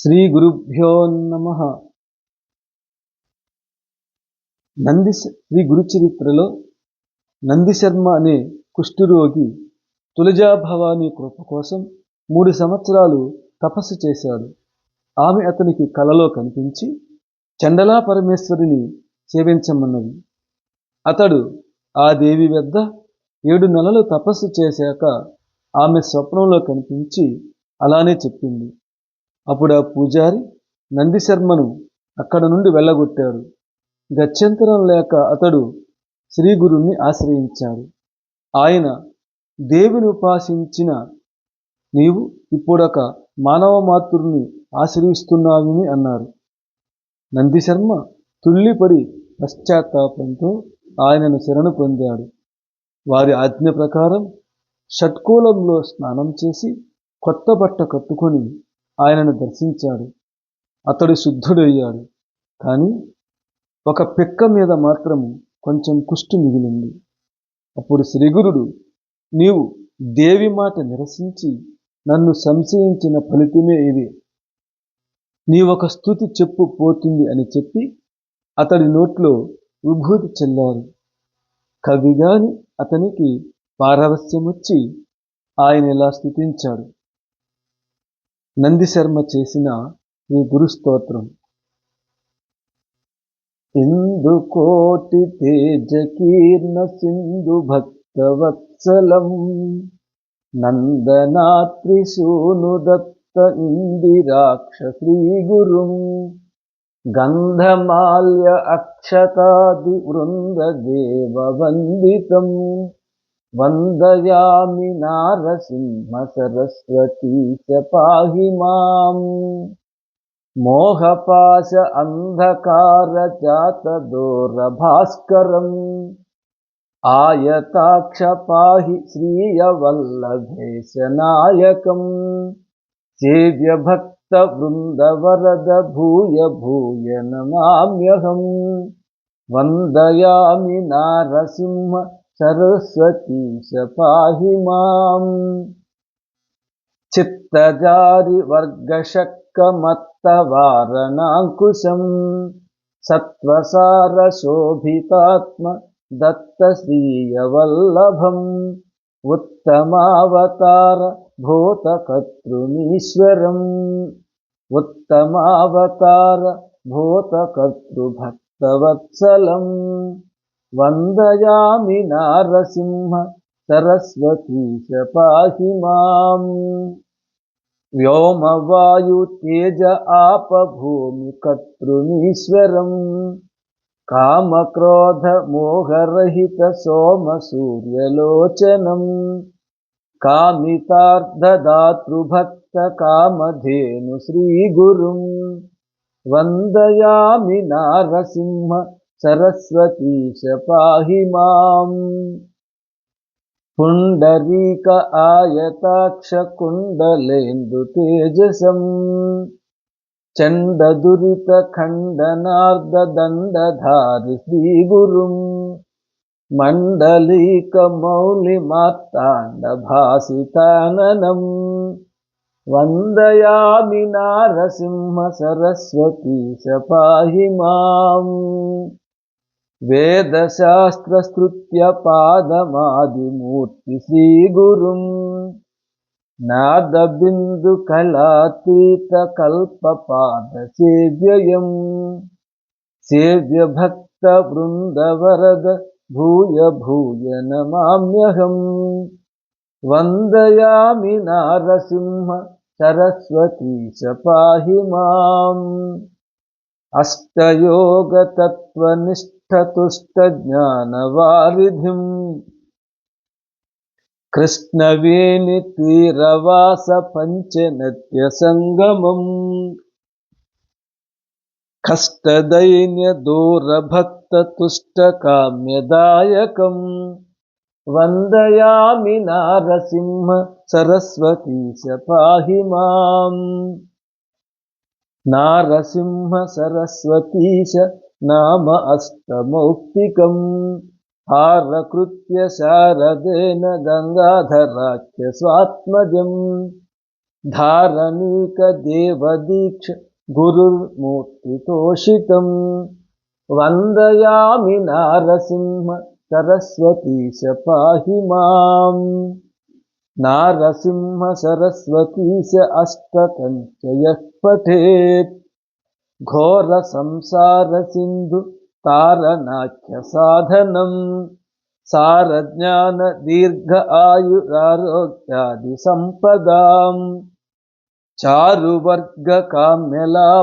శ్రీ గురుభ్యో నమ. నంది శ్రీ గురుచరిత్రలో నందిశర్మ అనే కుష్ఠరోగి తులజాభవాని కృప కోసం మూడు సంవత్సరాలు తపస్సు చేశాడు. ఆమె అతనికి కలలో కనిపించి చండలా పరమేశ్వరిని సేవించమన్నది. అతడు ఆ దేవి వద్ద ఏడు నెలలు తపస్సు చేశాక ఆమె స్వప్నంలో కనిపించి అలానే చెప్పింది. అప్పుడు ఆ పూజారి నందిశర్మను అక్కడ నుండి వెళ్ళగొట్టాడు. గత్యంతరం లేక అతడు శ్రీ గురుణ్ణి ఆశ్రయించాడు. ఆయన దేవిని ఉపాసించిన నీవు ఇప్పుడొక మానవ మాతృని ఆశ్రయిస్తున్నావని అన్నారు. నందిశర్మ తుళ్ళిపడి పశ్చాత్తాపంతో ఆయనను శరణు పొందాడు. వారి ఆజ్ఞ ప్రకారం షట్కూలంలో స్నానం చేసి కొత్త బట్ట కట్టుకొని ఆయనను దర్శించాడు. అతడు శుద్ధుడయ్యాడు. కానీ ఒక పిక్క మీద మాత్రం కొంచెం కుష్టు మిగిలింది. అప్పుడు శ్రీగురుడు నీవు దేవి మాట నిరసించి నన్ను సంశయించిన ఫలితమే ఇది. నీ ఒక స్థుతి చెప్పు పోతుంది అని చెప్పి అతడి నోట్లో విభూతి చెల్లారు. కవిగాని అతనికి పారవస్యం వచ్చి ఆయన ఇలా స్థుతించాడు. నందిశర్మ చేసిన ఈ గురుస్తోత్రం. ఇందు కోటి తేజకీర్ణ సింధు భక్తవత్సలం నందనాత్రిశూనుదత్త ఇందిరాక్ష శ్రీగురుం గంధమాల్య అక్షతాది వృందదేవ వందితం. వందయామి నారసింహ సరస్వతీ చ పాహి మాం మోహపాశ అంధకార జాత భాస్కరం ఆయతాక్ష పాహి శ్రీయ వల్లభేశ నాయకం సేవ్య భక్త భూయ భూయ నమామ్యహం వందయామి నారసింహ సరస్వతీ పాహి మాం చిత్తజారి వర్గశక్కమత్తవారణాంకుశం సత్వసార శోభితాత్మ దత్తశ్రీయవల్లభం ఉత్తమావతార భూతకర్తృమీశ్వరం ఉత్తమావతార భూతకర్తృభక్తవత్సలం వందయామి నారసింహ సరస్వతీశ పాహి మాం వ్యోమవాయు తేజ ఆపభూమి భూమి కామక్రోధ మోహరహిత సోమ సూర్యలోచనం కామితార్థదాతృభక్త కామధేను శ్రీగురుం వందయామి నారసింహ సరస్వతీశ పాహి మాం. పుండరీక ఆయతాక్ష కుండలేందు తేజసం. చండదురిత ఖండనార్ద దండధారి శ్రీగురుం. మండలీక మౌలి మార్తాండ భాసితాననం వందయామి నారసింహ సరస్వతీ పాహి మాం. వేదశాస్త్రస్తృత్య పాదమాదిమూర్తి శ్రీగురుం నాదబిందు కళాతీత చతుష్టజ్ఞానవారిధిం కృష్ణవేణి తీరవాస పంచనత్య సంగమం కష్టదైన్య దూరభక్తతుష్టకామ్యదాయకం వందయామి నారసింహ సరస్వతీశ పాహి మాం. నారసింహ సరస్వతీశ నామ అష్టమౌక్తికం హారకృత్య శారదేన గంగాధరాఖ్య స్వాత్మజం ధారణీక దేవదీక్ష గురుర్మూర్తితోషితం వందయామి నారసింహ సరస్వతీశ పాహి మాం నారసింహ సరస్వతీశ అష్టకంచ యః పఠేత్ ఘోర సంసార సింధు తారనాఖ్య సాధనం. సారజ్ఞాన దీర్ఘ ఆయురారోగ్యాది సంపదాం. చారువర్గ కామ్యలాభ